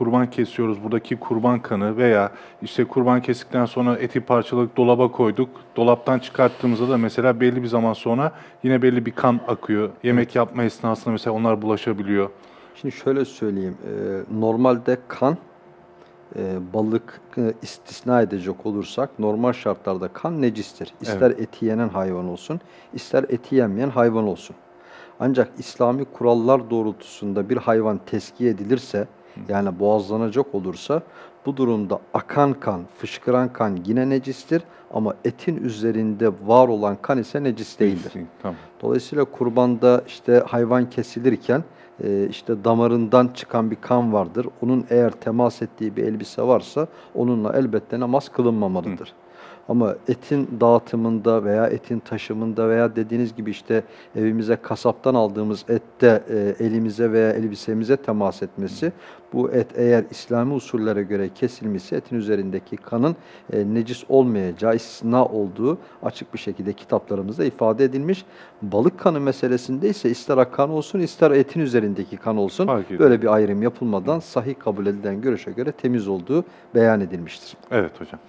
kurban kesiyoruz. Buradaki kurban kanı veya işte kurban kestikten sonra eti parçaladık dolaba koyduk. Dolaptan çıkarttığımızda da mesela belli bir zaman sonra yine belli bir kan akıyor. Yemek yapma esnasında mesela onlar bulaşabiliyor. Şimdi şöyle söyleyeyim. E, normalde kan e, balık e, istisna edecek olursak normal şartlarda kan necistir. İster evet. eti yenen hayvan olsun, ister eti yenmeyen hayvan olsun. Ancak İslami kurallar doğrultusunda bir hayvan teskiye edilirse, yani boğazlanacak olursa bu durumda akan kan, fışkıran kan yine necistir ama etin üzerinde var olan kan ise necis değildir. Tamam. Dolayısıyla kurbanda işte hayvan kesilirken e, işte damarından çıkan bir kan vardır. Onun eğer temas ettiği bir elbise varsa onunla elbette namaz kılınmamalıdır. Ama etin dağıtımında veya etin taşımında veya dediğiniz gibi işte evimize kasaptan aldığımız ette e, elimize veya elbisemize temas etmesi bu et eğer İslami usullere göre kesilmişse etin üzerindeki kanın e, necis olmayacağı, istisna olduğu açık bir şekilde kitaplarımızda ifade edilmiş. Balık kanı meselesinde ise ister akan olsun ister etin üzerindeki kan olsun Fark böyle bir ayrım yapılmadan sahih kabul edilen görüşe göre temiz olduğu beyan edilmiştir. Evet hocam.